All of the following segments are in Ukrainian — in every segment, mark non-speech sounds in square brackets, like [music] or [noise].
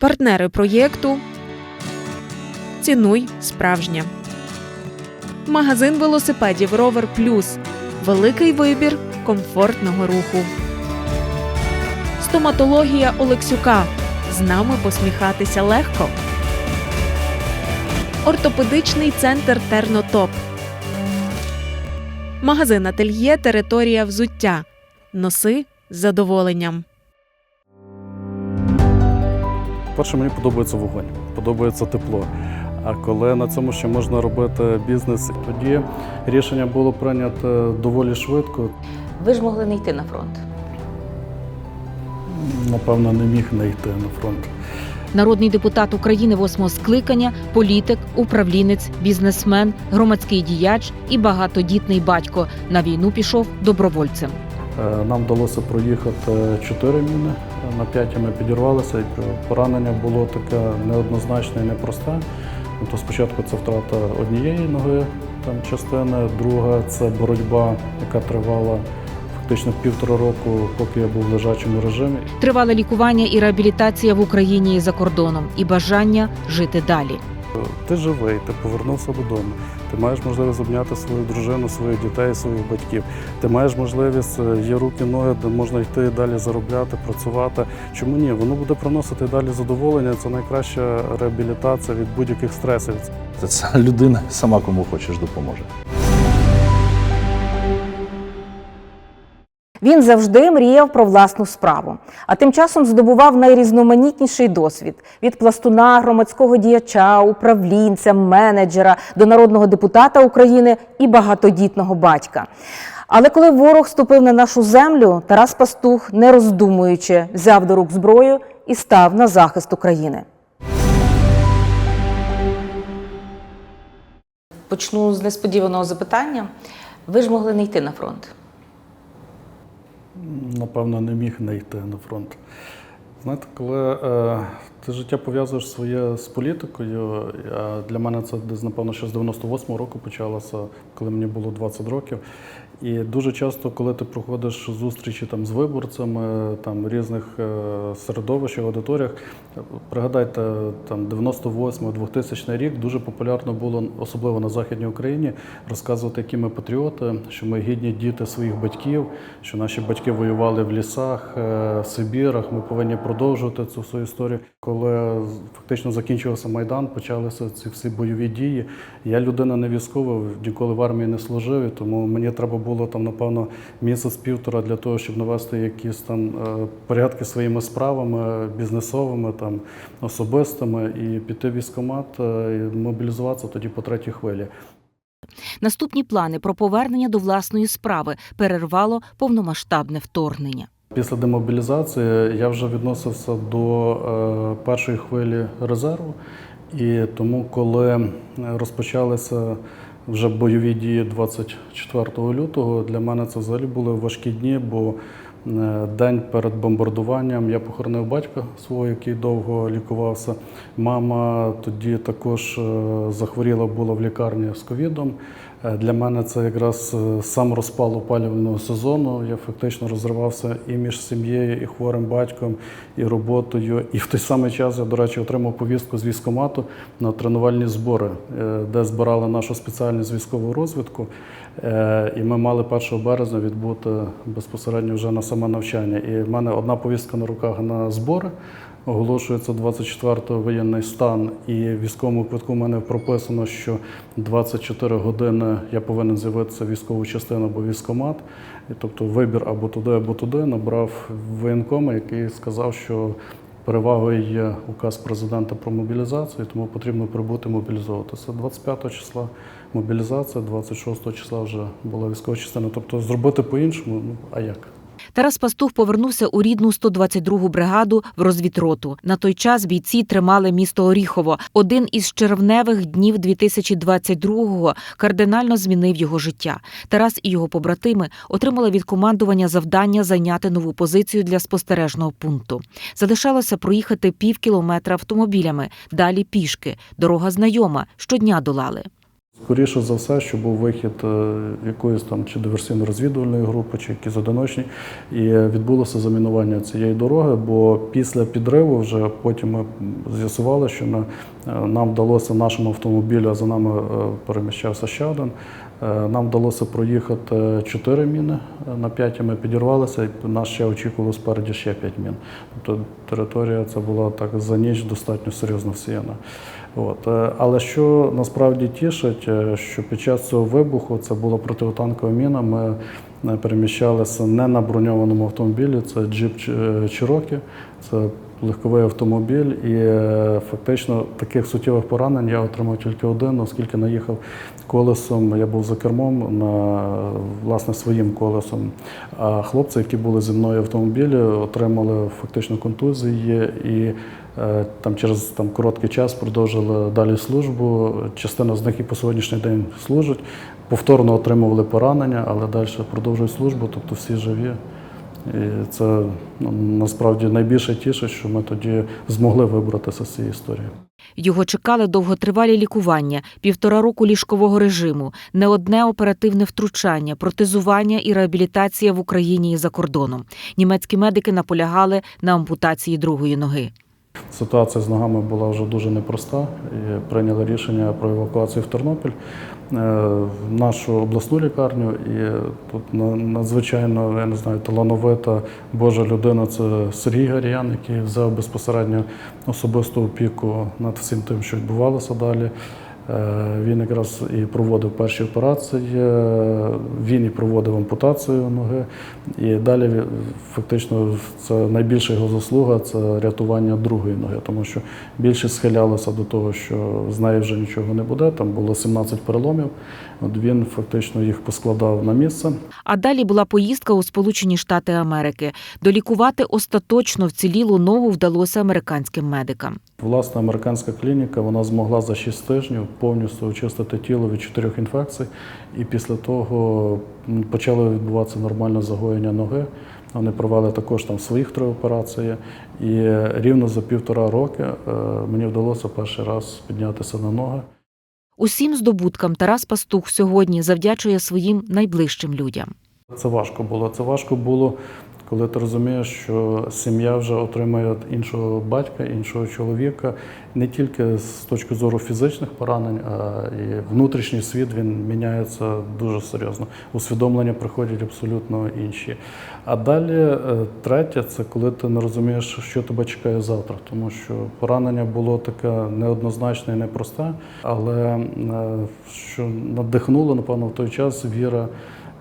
Партнери проєкту Цінуй справжнє. Магазин велосипедів Ровер Плюс. Великий вибір комфортного руху. Стоматологія Олексюка. З нами посміхатися легко. Ортопедичний центр Тернотоп. Магазин Ательє Територія взуття. Носи з задоволенням. Перше, мені подобається вогонь, подобається тепло. А коли на цьому ще можна робити бізнес, тоді рішення було прийнято доволі швидко. Ви ж могли не йти на фронт. Напевно, не міг не йти на фронт. Народний депутат України восьмого скликання, політик, управлінець, бізнесмен, громадський діяч і багатодітний батько. На війну пішов добровольцем. Е, Нам вдалося проїхати чотири міни. На п'яті ми підірвалися, і поранення було таке неоднозначне і непросте. Тобто То спочатку це втрата однієї ноги там, частини, друга це боротьба, яка тривала фактично півтора року, поки я був в лежачому режимі. Тривале лікування і реабілітація в Україні і за кордоном, і бажання жити далі. Ти живий, ти повернувся додому. Ти маєш можливість обняти свою дружину, своїх дітей, своїх батьків. Ти маєш можливість, е, є руки, ноги, де можна йти далі заробляти, працювати. Чому ні? Воно буде приносити далі задоволення. Це найкраща реабілітація від будь-яких стресів. Це людина сама кому хочеш допоможе. Він завжди мріяв про власну справу, а тим часом здобував найрізноманітніший досвід від пластуна, громадського діяча, управлінця, менеджера до народного депутата України і багатодітного батька. Але коли ворог ступив на нашу землю, Тарас Пастух, не роздумуючи, взяв до рук зброю і став на захист України. Почну з несподіваного запитання. Ви ж могли не йти на фронт. Напевно, не міг не йти на фронт. Знаєте, коли е, ти життя пов'язуєш своє з політикою, а для мене це десь, напевно, ще з 98-го року почалося, коли мені було 20 років. І дуже часто, коли ти проходиш зустрічі там з виборцями, там різних е, середовищ, аудиторіях, пригадайте, там 98-2000 рік дуже популярно було, особливо на Західній Україні, розказувати, які ми патріоти, що ми гідні діти своїх батьків, що наші батьки воювали в лісах, е, Сибірах. Ми повинні продовжувати цю свою історію. Коли фактично закінчився майдан, почалися ці всі бойові дії. Я людина не військова, ніколи в армії не служив, тому мені треба було там, напевно, місяць-півтора для того, щоб навести якісь там е, порядки своїми справами, бізнесовими, там особистими, і піти в військкомат, е, і мобілізуватися тоді по третій хвилі. Наступні плани про повернення до власної справи перервало повномасштабне вторгнення. Після демобілізації я вже відносився до е, першої хвилі резерву, і тому, коли розпочалися вже бойові дії 24 лютого, для мене це взагалі були важкі дні, бо е, день перед бомбардуванням я похоронив батька свого, який довго лікувався. Мама тоді також е, захворіла була в лікарні з ковідом. Е, Для мене це якраз е, сам розпал опалювального сезону. Я фактично розривався і між сім'єю, і хворим батьком, і роботою. І в той самий час я, до речі, отримав повістку з військкомату на тренувальні збори, е, де збирали нашу спеціальність військову розвідку. І ми мали 1 березня відбути безпосередньо вже на саме навчання. І в мене одна повістка на руках на збори. Оголошується 24-го воєнний стан, і в військовому квитку в мене прописано, що 24 години я повинен з'явитися в військову частину або військкомат. І тобто вибір або туди, або туди набрав воєнкома, який сказав, що перевагою є указ президента про мобілізацію, тому потрібно прибути мобілізовуватися. 25 числа мобілізація, 26 числа вже була військова частина. Тобто зробити по-іншому, ну а як? Тарас Пастух повернувся у рідну 122-гу бригаду в розвідроту. На той час бійці тримали місто Оріхово. Один із червневих днів 2022-го кардинально змінив його життя. Тарас і його побратими отримали від командування завдання зайняти нову позицію для спостережного пункту. Залишалося проїхати пів кілометра автомобілями, далі пішки. Дорога знайома, щодня долали. Скоріше за все, що був вихід е, якоїсь там чи диверсійно-розвідувальної групи, чи якісь одиночні, і відбулося замінування цієї дороги. Бо після підриву вже потім ми з'ясували, що на, е, нам вдалося нашому автомобілю, а за нами е, переміщався ще один. Нам вдалося проїхати чотири міни на п'яті. Ми підірвалися, і нас ще очікувало спереді ще п'ять мін. Тобто територія ця була так за ніч достатньо серйозно всіяна. От. е, Але що насправді тішить, е, що під час цього вибуху це була протитанкова міна. Ми е, переміщалися не на броньованому автомобілі, це джип Чирокі, це легковий автомобіль, і фактично таких суттєвих поранень я отримав тільки один, оскільки наїхав колесом. Я був за кермом на власне своїм колесом. А хлопці, які були зі мною в автомобілі, отримали фактично контузії і там через там короткий час продовжили далі службу. Частина з них і по сьогоднішній день служить. Повторно отримували поранення, але далі продовжують службу, тобто всі живі. І це ну, насправді найбільше тішить, що ми тоді змогли вибратися з цієї історії. Його чекали довготривалі лікування, півтора року ліжкового режиму, не одне оперативне втручання, протезування і реабілітація в Україні і за кордоном. Німецькі медики наполягали на ампутації другої ноги. Ситуація з ногами була вже дуже непроста і прийняли рішення про евакуацію в Тернопіль, е, в нашу обласну лікарню. І тут на- надзвичайно, я не знаю, талановита Божа людина це Сергій Гаріян, який взяв безпосередньо особисту опіку над всім тим, що відбувалося далі. Е, Він якраз і проводив перші операції, е, він і проводив ампутацію ноги. І далі фактично це найбільша його заслуга це рятування другої ноги, тому що більше схилялося до того, що з нею вже нічого не буде. Там було 17 переломів. От він фактично їх поскладав на місце. А далі була поїздка у Сполучені Штати Америки. Долікувати остаточно вцілілу ногу вдалося американським медикам. Власна американська клініка вона змогла за 6 тижнів повністю очистити тіло від чотирьох інфекцій, і після того почало відбуватися нормальне загоєння ноги. Вони провели також там своїх три операції. І рівно за півтора роки е, мені вдалося перший раз піднятися на ноги. Усім здобуткам Тарас Пастух сьогодні завдячує своїм найближчим людям. Це важко було. Це важко було, коли ти розумієш, що сім'я вже отримує іншого батька, іншого чоловіка, не тільки з точки зору фізичних поранень, а і внутрішній світ він міняється дуже серйозно. Усвідомлення приходять абсолютно інші. А далі е, третє, це коли ти не розумієш, що тебе чекає завтра, тому що поранення було таке неоднозначне і непросте, але е, що надихнуло, напевно, в той час віра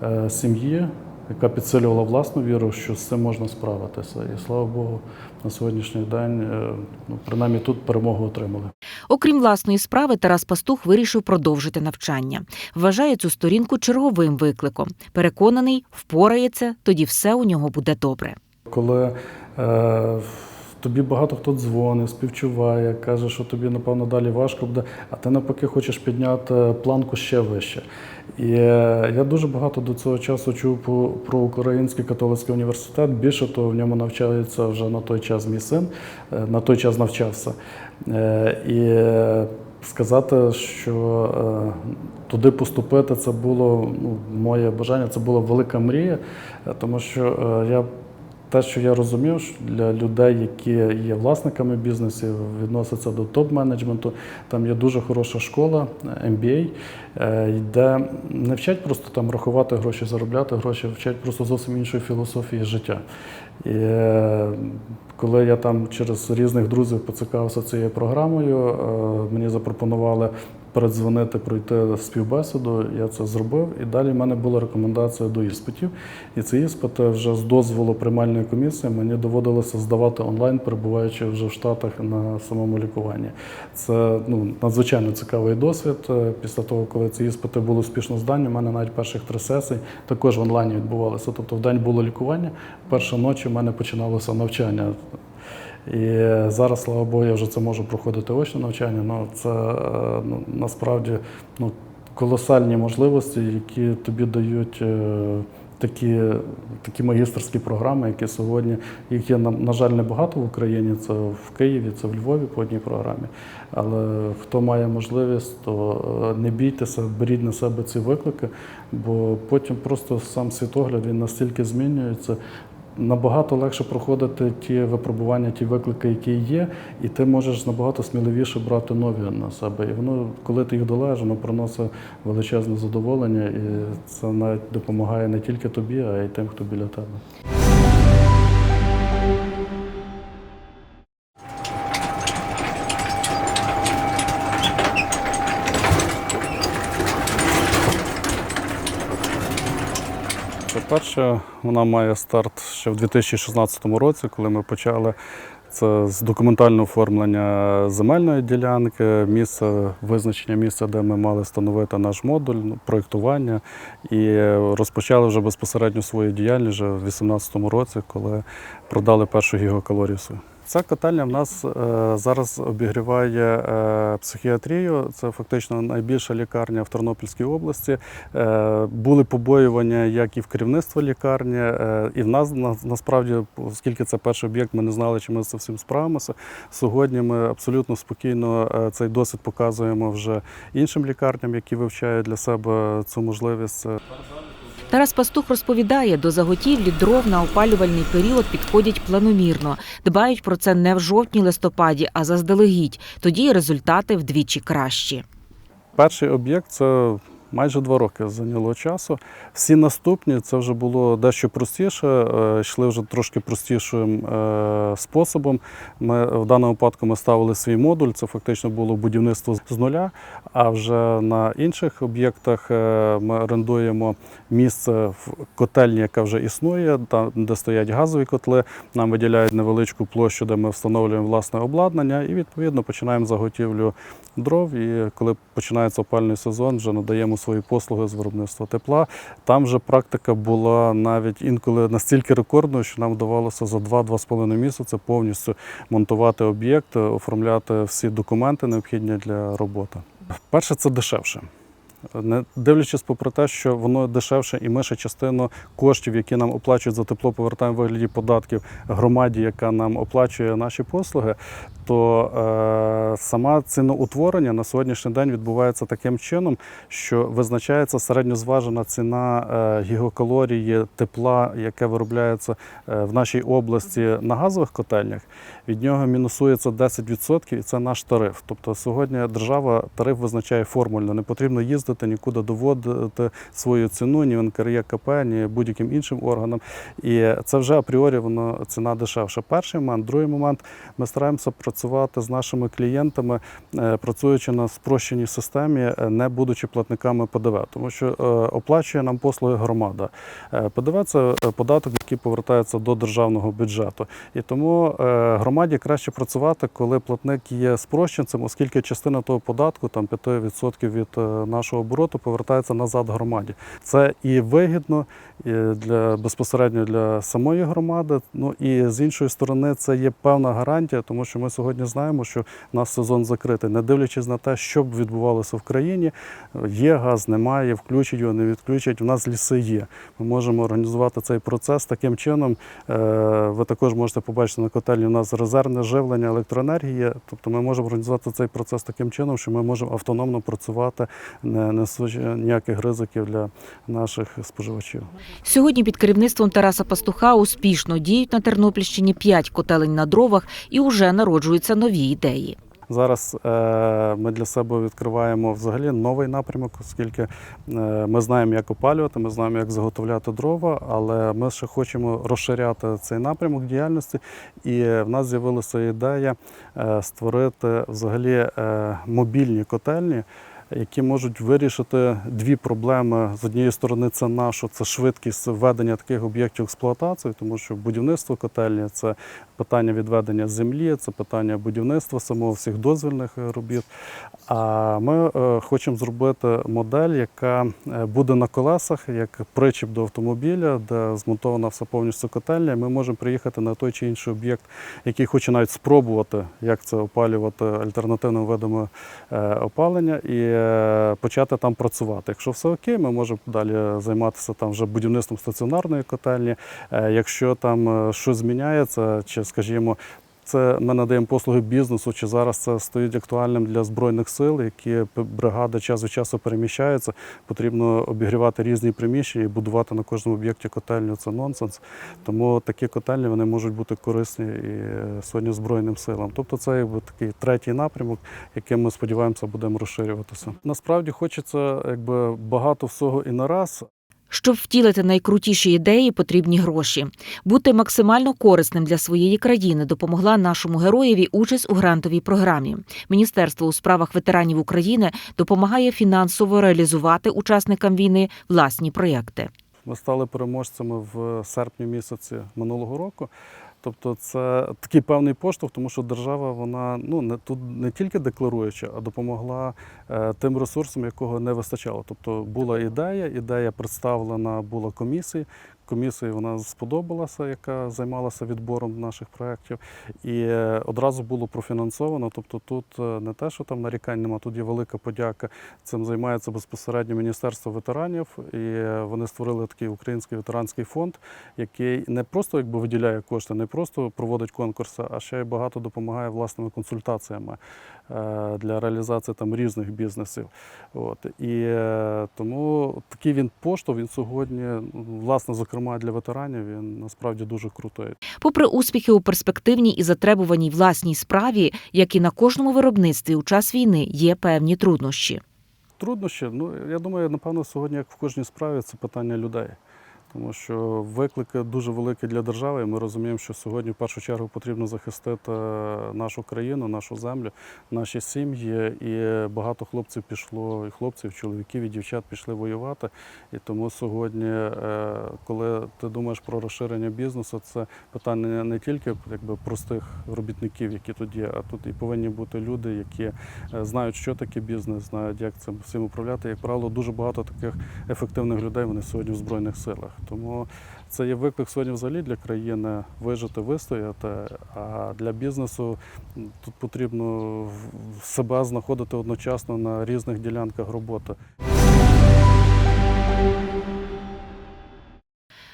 е, сім'ї, яка підсилювала власну віру, що з цим можна справитися. І слава Богу, на сьогоднішній день, е, ну, принаймні тут перемогу отримали. Окрім власної справи, Тарас Пастух вирішив продовжити навчання. Вважає цю сторінку черговим викликом. Переконаний, впорається, тоді все у нього буде добре. Коли е, тобі багато хто дзвонить, співчуває, каже, що тобі, напевно, далі важко буде, а ти навпаки хочеш підняти планку ще вище. І е, я дуже багато до цього часу чув про Український католицький університет. Більше того, в ньому навчається вже на той час мій син, е, на той час навчався. Е, І сказати, що туди поступити, це було ну, моє бажання, це була велика мрія, тому що я те, що я розумів, що для людей, які є власниками бізнесів, відносяться до топ-менеджменту. Там є дуже хороша школа е, MBA, е, де не вчать просто там рахувати гроші, заробляти гроші, вчать просто зовсім іншої філософії життя. І е, коли я там через різних друзів поцікавився цією програмою, мені запропонували передзвонити, пройти співбесіду. Я це зробив. І далі в мене була рекомендація до іспитів. І ці іспити вже з дозволу приймальної комісії мені доводилося здавати онлайн, перебуваючи вже в Штатах на самому лікуванні. Це ну, надзвичайно цікавий досвід. Е, Після того, коли ці іспити були успішно здані, у мене навіть перших три сесії також в онлайні відбувалися. Тобто в день було лікування, перша ночі в мене починалося навчання. І зараз, слава Богу, я вже це можу проходити очне навчання. Ну це е, ну, насправді ну, колосальні можливості, які тобі дають е, такі, такі магістерські програми, які сьогодні їх є на, на жаль небагато в Україні. Це в Києві, це в Львові по одній програмі. Але хто має можливість, то е, не бійтеся, беріть на себе ці виклики, бо потім просто сам світогляд він настільки змінюється. Набагато легше проходити ті випробування, ті виклики, які є, і ти можеш набагато сміливіше брати нові на себе. І воно, коли ти їх долаєш, воно приносить величезне задоволення, і це навіть допомагає не тільки тобі, а й тим, хто біля тебе. По-перше, вона має старт ще в 2016 році, коли ми почали це з документального оформлення земельної ділянки, місце, визначення місця, де ми мали встановити наш модуль, ну, проєктування. І розпочали вже безпосередньо свою діяльність вже в 2018 році, коли продали першу гігакалорію. Ця котельня в нас е, зараз обігріває е, психіатрію. Це фактично найбільша лікарня в Тернопільській області. Е, були побоювання як і в керівництва лікарні, і в нас на- насправді, оскільки це перший об'єкт, ми не знали, чи ми з цим справимося. Сьогодні ми абсолютно спокійно цей досвід показуємо вже іншим лікарням, які вивчають для себе цю можливість. Тарас Пастух розповідає, до заготівлі дров на опалювальний період підходять планомірно. Дбають про це не в жовтні-листопаді, а заздалегідь. Тоді результати вдвічі кращі. Перший об'єкт це майже два роки зайняло часу. Всі наступні це вже було дещо простіше, е, йшли вже трошки простішим е, способом. Ми в даному випадку ми ставили свій модуль, це фактично було будівництво з нуля. А вже на інших об'єктах е, ми орендуємо місце в котельні, яка вже існує, там, де стоять газові котли. Нам виділяють невеличку площу, де ми встановлюємо власне обладнання, і відповідно починаємо заготівлю дров. І коли починається опальний сезон, вже надаємо свої послуги з виробництва тепла. Там же практика була навіть інколи настільки рекордною, що нам вдавалося за 2-2,5 місяці повністю монтувати об'єкт, оформляти всі документи необхідні для роботи. Перше, це дешевше. Не дивлячись попри те, що воно дешевше, і ми частину коштів, які нам оплачують за тепло, повертаємо в вигляді податків громаді, яка нам оплачує наші послуги, то е, сама ціноутворення на сьогоднішній день відбувається таким чином, що визначається середньозважена ціна е, гігакалорії тепла, яке виробляється е, в нашій області на газових котельнях. Від нього мінусується 10%, і це наш тариф. Тобто сьогодні держава тариф визначає формульно. Не потрібно їздити нікуди доводити свою ціну ні в НКРЄКП, ні будь-яким іншим органам. І це вже апріорі воно ціна дешевша. Перший момент, другий момент. Ми стараємося працювати з нашими клієнтами, е, працюючи на спрощеній системі, е, не будучи платниками ПДВ, тому що е, оплачує нам послуги громада. ПДВ це податок, який повертається до державного бюджету. І тому громаді краще працювати, коли платник є спрощенцем, оскільки частина того податку, там 5% від нашого обороту, повертається назад громаді. Це і вигідно для безпосередньо для самої громади. Ну і з іншої сторони, це є певна гарантія, тому що ми сьогодні знаємо, що нас сезон закритий, не дивлячись на те, що б відбувалося в країні. Є газ, немає, включать його, не відключать. У нас ліси є. Ми можемо організувати цей процес таким чином. е, Ви також можете побачити на котельні. У нас резервне живлення електроенергії. Тобто ми можемо організувати цей процес таким чином, що ми можемо автономно працювати, не несучи ніяких ризиків для наших споживачів. Сьогодні під керівництвом Тараса Пастуха успішно діють на Тернопільщині п'ять котелень на дровах і уже народжуються нові ідеї. Зараз е, ми для себе відкриваємо взагалі новий напрямок, оскільки е, ми знаємо, як опалювати, ми знаємо, як заготовляти дрова, але ми ще хочемо розширяти цей напрямок діяльності. І в нас з'явилася ідея е, створити взагалі мобільні котельні. Які можуть вирішити дві проблеми. З однієї сторони, це нашу, це швидкість введення таких об'єктів експлуатації, тому що будівництво котельні це питання відведення землі, це питання будівництва самого всіх дозвільних е, робіт. А ми е, хочемо зробити модель, яка е, буде на колесах, як причіп до автомобіля, де змонтована все повністю котельня. Ми можемо приїхати на той чи інший об'єкт, який хоче навіть спробувати, як це опалювати альтернативними видами опалення, і почати там працювати. Якщо все окей, ми можемо далі займатися там вже будівництвом стаціонарної котельні. Якщо там щось зміняється, чи скажімо. Це ми надаємо послуги бізнесу, чи зараз це стоїть актуальним для збройних сил, які бригади час від часу переміщаються. Потрібно обігрівати різні приміщення і будувати на кожному об'єкті котельню. Це нонсенс. Тому такі котельні вони можуть бути корисні і е, сьогодні збройним силам. Тобто, це якби такий третій напрямок, яким ми сподіваємося будемо розширюватися. Насправді хочеться якби багато всього і на раз. Щоб втілити найкрутіші ідеї, потрібні гроші. Бути максимально корисним для своєї країни допомогла нашому героєві участь у грантовій програмі. Міністерство у справах ветеранів України допомагає фінансово реалізувати учасникам війни власні проєкти. Ми стали переможцями в серпні місяці минулого року. Тобто це такий певний поштовх, тому що держава вона ну не тут не тільки декларуюча, а допомогла е, тим ресурсам, якого не вистачало. Тобто була ідея, ідея представлена була комісії. Комісії вона сподобалася, яка займалася відбором наших проєктів, і е, одразу було профінансовано. Тобто, тут е, не те, що там нарікань нема, тут є велика подяка. Цим займається безпосередньо Міністерство ветеранів, і е, вони створили такий український ветеранський фонд, який не просто якби виділяє кошти, не просто проводить конкурси, а ще й багато допомагає власними консультаціями для реалізації там різних бізнесів. От і е, тому такий він поштовх, він сьогодні, власне, зокрема для ветеранів, він насправді дуже крутий. Попри успіхи у перспективній і затребуваній власній справі, як і на кожному виробництві у час війни, є певні труднощі. Труднощі, ну я думаю, напевно, сьогодні, як в кожній справі, це питання людей. Тому що виклики дуже великі для держави. і Ми розуміємо, що сьогодні в першу чергу потрібно захистити нашу країну, нашу землю, наші сім'ї. І багато хлопців пішло, і хлопців, чоловіків, і дівчат пішли воювати. І тому сьогодні, е, коли ти думаєш про розширення бізнесу, це питання не тільки якби простих робітників, які тут є, а тут і повинні бути люди, які е, знають, що таке бізнес, знають, як цим всім управляти. Як правило, дуже багато таких ефективних людей вони сьогодні в збройних силах. Тому це є виклик сьогодні взагалі для країни вижити, вистояти. А для бізнесу тут потрібно себе знаходити одночасно на різних ділянках роботи.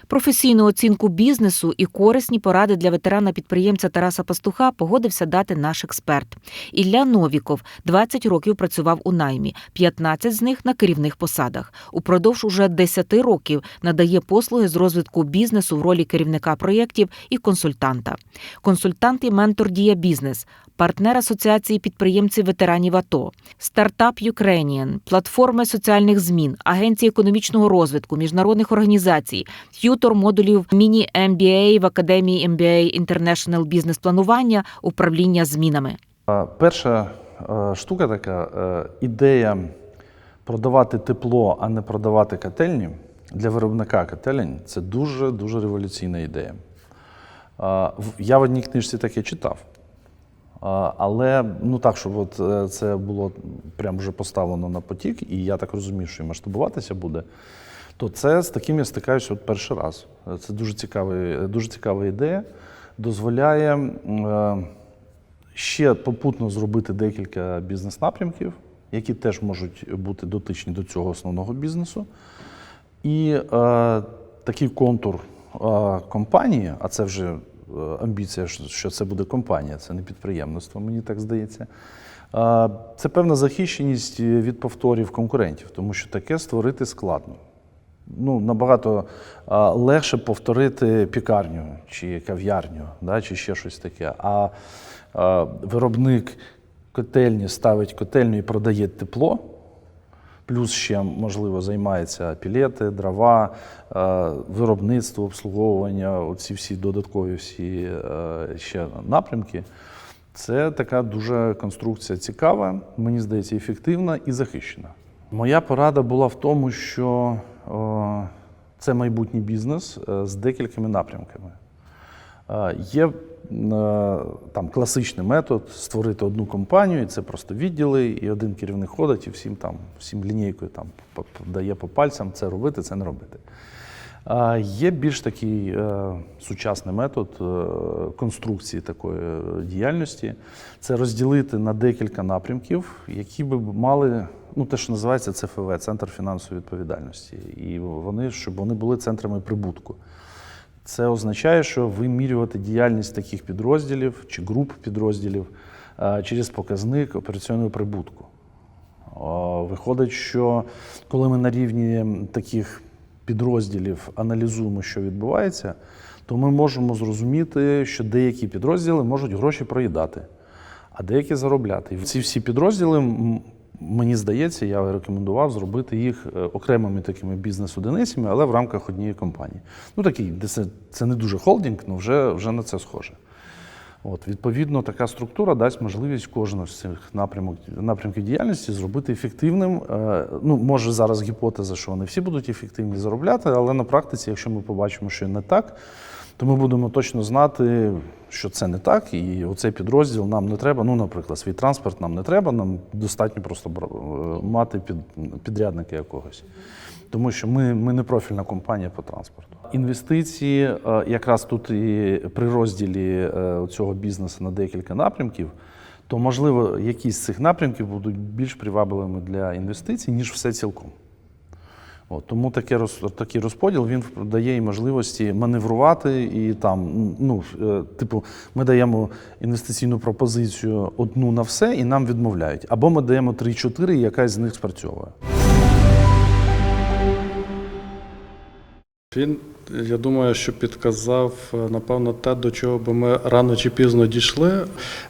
Професійну оцінку бізнесу і корисні поради для ветерана-підприємця Тараса Пастуха погодився дати наш експерт. Ілля Новіков 20 років працював у наймі, 15 з них на керівних посадах. Упродовж уже 10 років надає послуги з розвитку бізнесу в ролі керівника проєктів і консультанта. Консультант і ментор Дія Бізнес, партнер Асоціації підприємців ветеранів АТО, стартап Ukrainian, платформи соціальних змін, агенції економічного розвитку, міжнародних організацій, т'ютор модулів міні MBA в Академії MBA International бізнес планування, управління змінами. Перша е, штука така е, ідея продавати тепло, а не продавати котельні для виробника котелень це дуже дуже революційна ідея. Я в одній книжці таке читав. Але ну так, щоб от е, це було прямо вже поставлено на потік, і я так розумію, що і масштабуватися буде, то це з таким я стикаюся от перший раз. Е, Це дуже цікавий, дуже цікава ідея. Дозволяє е, ще попутно зробити декілька бізнес-напрямків, які теж можуть бути дотичні до цього основного бізнесу. І е, такий контур е, компанії, а це вже е, амбіція, що- це буде компанія, це не підприємництво, мені так здається. Е, це певна захищеність від повторів конкурентів, тому що таке створити складно. Ну, набагато е, легше повторити пікарню чи кав'ярню, да, чи ще щось таке. А е, виробник котельні ставить котельню і продає тепло, плюс ще, можливо, займається пілети, дрова, е, виробництво, обслуговування, оці всі додаткові всі е, ще напрямки. Це така дуже конструкція цікава, мені здається, ефективна і захищена. Моя порада була в тому, що це майбутній бізнес е, з декількома напрямками. Є е, там класичний метод створити одну компанію, і це просто відділи, і один керівник ходить і всім там, всім лінійкою там дає по пальцям це робити, це не робити. Є більш такий е, сучасний метод е, конструкції такої діяльності. Це розділити на декілька напрямків, які би мали ну, те, що називається ЦФВ, Центр фінансової відповідальності. І вони, щоб вони були центрами прибутку. Це означає, що вимірювати діяльність таких підрозділів чи груп підрозділів е, через показник операційного прибутку. Виходить, що коли ми на рівні таких підрозділів аналізуємо, що відбувається, то ми можемо зрозуміти, що деякі підрозділи можуть гроші проїдати, а деякі заробляти. І ці всі підрозділи, мені здається, я рекомендував зробити їх е, окремими такими бізнес-одиницями, але в рамках однієї компанії. Ну такий, це, це не дуже холдинг, але вже, вже на це схоже. От, відповідно, така структура дасть можливість кожного з цих напрямок, напрямків діяльності зробити ефективним. Е, Ну, може зараз гіпотеза, що вони всі будуть ефективні заробляти, але на практиці, якщо ми побачимо, що не так, то ми будемо точно знати, що це не так, і оцей підрозділ нам не треба. Ну, наприклад, свій транспорт нам не треба, нам достатньо просто е, мати під, підрядника якогось. Тому що ми, ми не профільна компанія по транспорту. Інвестиції е, якраз тут і при розділі е, цього бізнесу на декілька напрямків, то можливо якісь з цих напрямків будуть більш привабливими для інвестицій, ніж все цілком. От, тому таке роз, такий розподіл він дає і можливості маневрувати і там, ну, е, типу, ми даємо інвестиційну пропозицію одну на все, і нам відмовляють. Або ми даємо 3-4, і якась з них спрацьовує. Він, я думаю, що підказав, е, напевно, те, до чого би ми рано чи пізно дійшли.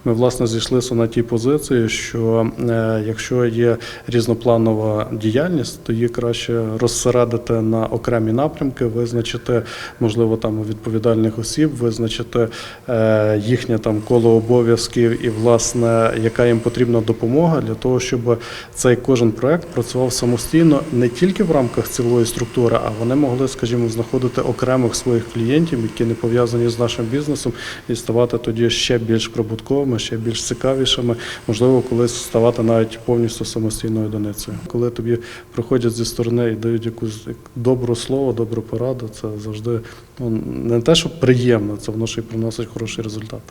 Ми, власне, зійшлися на тій позиції, що е, якщо є різнопланова діяльність, то її краще розсередити на окремі напрямки, визначити, можливо, там відповідальних осіб, визначити е, їхнє там коло обов'язків і, власне, яка їм потрібна допомога для того, щоб цей кожен проект працював самостійно не тільки в рамках цілої структури, а вони могли, скажімо, знаходити окремих своїх клієнтів, які не пов'язані з нашим бізнесом, і ставати тоді ще більш прибутковими, ще більш цікавішими, можливо, колись ставати навіть повністю самостійною одиницею. Коли тобі приходять зі сторони і дають якусь як добре слово, добру пораду, це завжди ну, не те, що приємно, це воно ще й приносить хороший результат.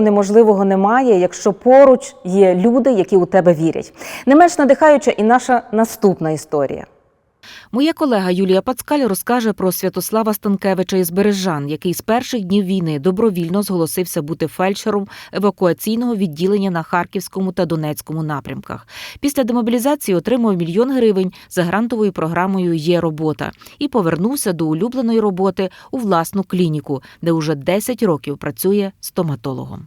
Неможливого немає, якщо поруч є люди, які у тебе вірять. Не менш надихаюча і наша наступна історія. Моя колега Юлія Пацкаль розкаже про Святослава Станкевича із Бережан, який з перших днів війни добровільно зголосився бути фельдшером евакуаційного відділення на Харківському та Донецькому напрямках. Після демобілізації отримав мільйон гривень за грантовою програмою Є робота і повернувся до улюбленої роботи у власну клініку, де уже 10 років працює стоматологом.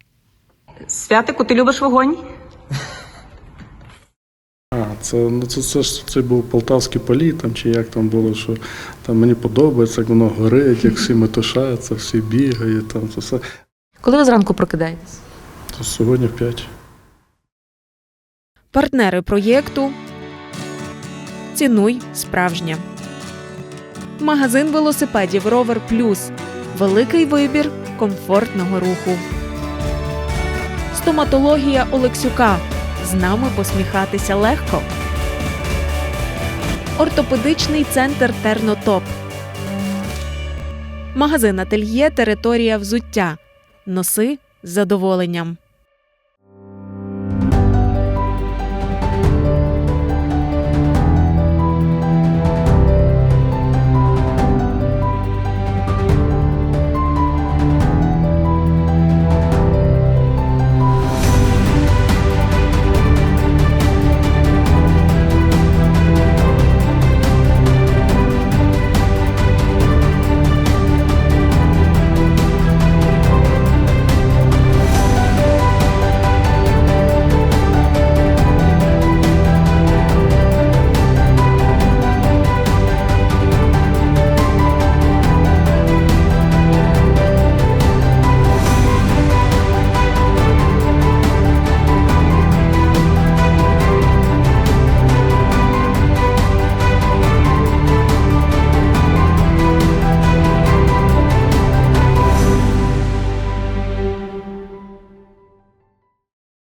Святику, ти любиш вогонь? [laughs] Це, ну, це, це ж це був полтавський полі, там чи як там було, що там мені подобається, як воно горить, як всі метушаються, всі бігають, там це все. Коли ви зранку прокидаєтесь? То сьогодні в 5. Партнери проєкту Цінуй справжнє. Магазин велосипедів Ровер Плюс. Великий вибір комфортного руху. Стоматологія Олексюка. З нами посміхатися легко. Ортопедичний центр Тернотоп. Магазин Ательє Територія взуття. Носи з задоволенням.